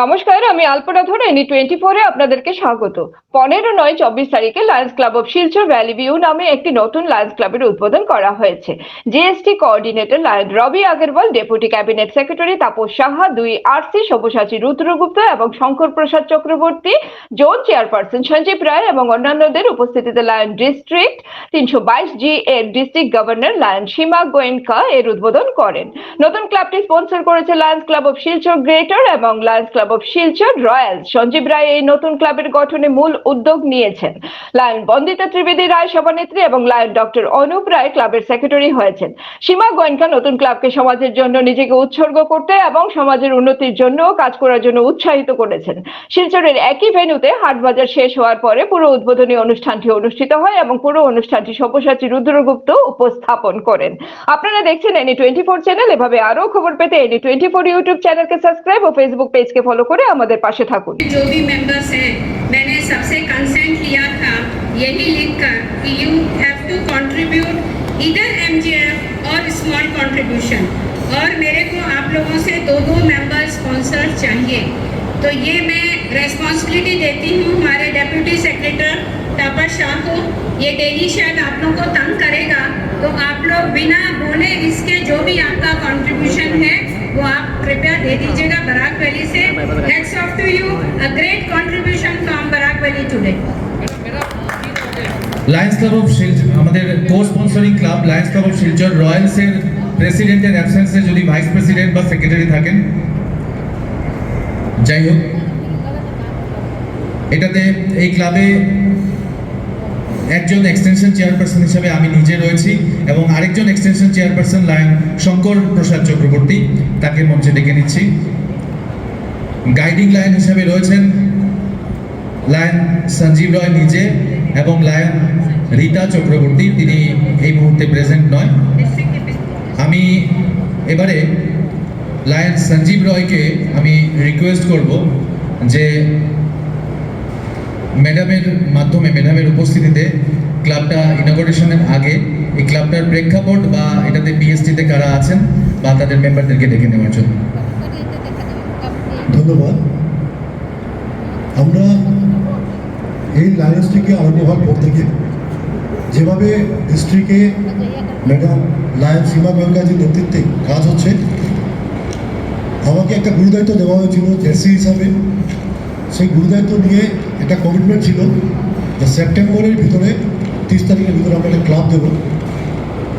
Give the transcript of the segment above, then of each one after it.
নমস্কার, আমি আলপনা ধরে এনি টোয়েন্টি ফোরে আপনাদেরকে স্বাগত। পনেরো নয় চব্বিশ তারিখে lions club of Silchar valley view নামে একটি নতুন লায়ন্স ক্লাবের উদ্বোধন করা হয়েছে। GST coordinator lion Rabi Agarwal deputy cabinet secretary Tapas Saha দুই আরসি সব্যসাচী রুদ্রগুপ্ত এবং শঙ্কর প্রসাদ চক্রবর্তী জোন চেয়ারপারসন সঞ্জীব রায় এবং অন্যান্যদের উপস্থিতিতে লায়ন ডিস্ট্রিক্ট তিনশো বাইশ জি এর district governor lion Seema Goenka এর উদ্বোধন করেন। নতুন ক্লাবটি স্পন্সর করেছে lions club of Silchar greater এবং lions club of Silchar royal. Sanjeev Roy এই নতুন ক্লাবের গঠনে মূল উদ্যোগ নিয়েছেন। লায়ন বন্দিতা ত্রিবেদী রায় সভানেত্রী এবং লায়ন ডক্টর অনুপ রায় ক্লাবের সেক্রেটারি হয়েছেন। সীমা গোয়েনকা নতুন ক্লাবকে সমাজের জন্য নিজেকে উৎসর্গ করতে এবং সমাজের উন্নতির জন্য কাজ করার জন্য উৎসাহিত করেছেন। শিলচরের একই ভেন্যুতে হাটবাজার শেষ হওয়ার পরে পুরো উদ্বোধনী অনুষ্ঠানটি অনুষ্ঠিত হয় এবং পুরো অনুষ্ঠানটি সব্যসাচী রুদ্রগুপ্ত উপস্থাপন করেন। আপনারা দেখছেন এনি টোয়েন্টি ফোর চ্যানেল এভাবে আরও খবর পেতে এনি টোয়েন্টি ফোর ইউটিউব চ্যানেলকে সাবস্ক্রাইব ও ফেসবুক পেজকে ফলো করে আমাদের পাশে থাকুন जो भी मेंबर्स हैं मैंने सबसे कंसेंट लिया था यही लिखकर कि यू हैव टू कंट्रीब्यूट इधर एमजीएफ और स्मॉल कंट्रीब्यूशन और मेरे को आप लोगों से दो दो मेंबर स्पॉन्सर चाहिए तो ये मैं रेस्पॉन्सिबिलिटी देती हूँ हमारे डेप्यूटी सेक्रेटरी तापर शाह को ये डेली शायद आप लोग को तंग करेगा तो आप लोग बिना बोले इसके जो भी आपका कंट्रीब्यूशन है वो आप कृपया दे दीजिएगा Barack say hats off to you, a great contribution from Barakwali today. Lions club of Silchar আমাদের co sponsoring club lions club of Silchar রয়্যালসের প্রেসিডেন্টের অ্যাবসেন্সে যদি ভাইস প্রেসিডেন্ট বা সেক্রেটারি থাকেন যাই হোক এটাতে এই ক্লাবে একজন এক্সটেনশন চেয়ারপারসন হিসেবে আমি নিজে রয়েছি এবং আরেকজন extension chairperson lion Shankar Prasad Chakraborty তাকে মঞ্চে ডেকে নিচ্ছি গাইডিং লাইন হিসেবে রয়েছেন লায়ন সঞ্জীব রয় নিজে এবং লায়ন রীতা চক্রবর্তী। তিনি এই মুহূর্তে প্রেজেন্ট নয়। আমি এবারে লায়ন সঞ্জীব রয়কে আমি রিকোয়েস্ট করব যে ম্যাডামের মাধ্যমে ম্যাডামের উপস্থিতিতে ক্লাবটা ইনগরেশনের আগে এই ক্লাবটার প্রেক্ষাপট বা এটাতে পিএসটিতে কারা আছেন বা তাদের মেম্বারদেরকে ডেকে নেওয়ার জন্য। ধন্যবাদ। আমরা এই লায়ন্সটিকে আরম্ভ হওয়ার পর থেকে যেভাবে ডিস্ট্রিক্টে ম্যাডাম লায়ন সীমা গোয়েঙ্কাজির নেতৃত্বে কাজ হচ্ছে, আমাকে একটা গুরুদায়িত্ব দেওয়া হয়েছিল, জেসি হিসাবে। সেই গুরুদায়িত্ব নিয়ে একটা কমিটমেন্ট ছিল যে সেপ্টেম্বরের ভিতরে, তিরিশ তারিখের ভিতরে আমরা একটা ক্লাব দেবো।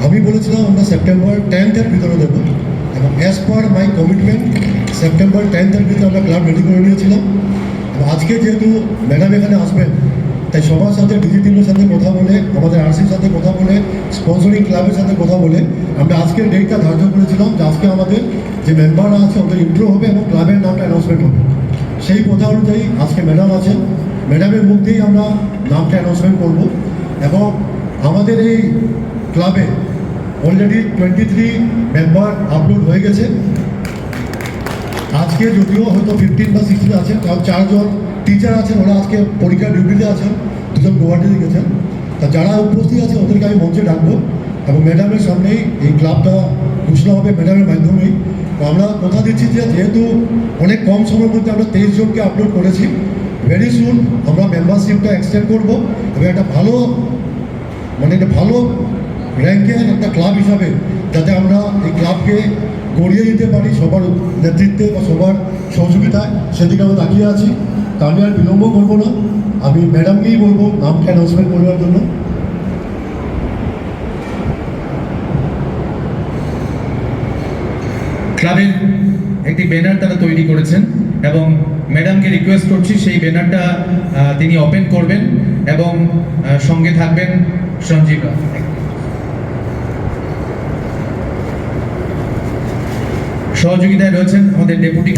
আমি বলেছিলাম আমরা সেপ্টেম্বর টেন্থের ভিতরে দেবো। এবং as per my commitment September টেন্থের ভিতরে আমরা ক্লাব রেডি করে নিয়েছিলাম। আজকে যেহেতু ম্যাডাম এখানে আসবেন, তাই সবার সাথে ডিজি টিমের সাথে কথা বলে, আমাদের আরসির সাথে কথা বলে স্পন্সরিং ক্লাবের সাথে কথা বলে, আমরা আজকের ডেটটা ধার্য করেছিলাম যে আজকে আমাদের যে মেম্বাররা আছে, ওদের ইন্ট্রো হবে এবং ক্লাবের নামটা অ্যানাউন্সমেন্ট হবে। সেই কথা অনুযায়ী আজকে ম্যাডাম আছেন। ম্যাডামের মুখ দিয়েই আমরা নামটা অ্যানাউন্সমেন্ট করব। এবং আমাদের এই ক্লাবে already twenty three member upload হয়ে গেছে। আজকে যদিও হয়তো ফিফটিন বা সিক্সটিন আছেন, কারণ চারজন টিচার আছেন, ওরা আজকে পরীক্ষার ডিউটিতে আছেন, দুজন গুয়াহাটিতে গেছেন। তা যারা উপস্থিত আছে, ওদেরকে আমি মঞ্চে ডাকবো এবং ম্যাডামের সামনেই এই ক্লাবটা ঘোষণা হবে ম্যাডামের মাধ্যমেই আমরা কথা দিচ্ছি যে যেহেতু অনেক কম সময়ের মধ্যে আমরা তেইশ জনকে আপলোড করেছি ভেরি সুন আমরা মেম্বারশিপটা এক্সটেন্ড করব এবং একটা ভালো মানে একটা ভালো র্যাঙ্কের একটা ক্লাব হিসাবে যাতে আমরা এই ক্লাবকে গড়িয়ে দিতে পারি সবার নেতৃত্বে বা সবার সহযোগিতায়, সেদিকে আমরা তাকিয়ে আছি। তা আমি আর বিলম্ব করব না। আমি ম্যাডামকেই বলব নামটা অ্যানাউন্সমেন্ট করবার জন্য? ক্লাবের একটি ব্যানার তারা তৈরি করেছেন এবং ম্যাডামকে রিকোয়েস্ট করছি, সেই ব্যানারটা তিনি ওপেন করবেন এবং সঙ্গে থাকবেন সঞ্জীব সহযোগিতায় রয়েছেন আমাদের ডেপুটি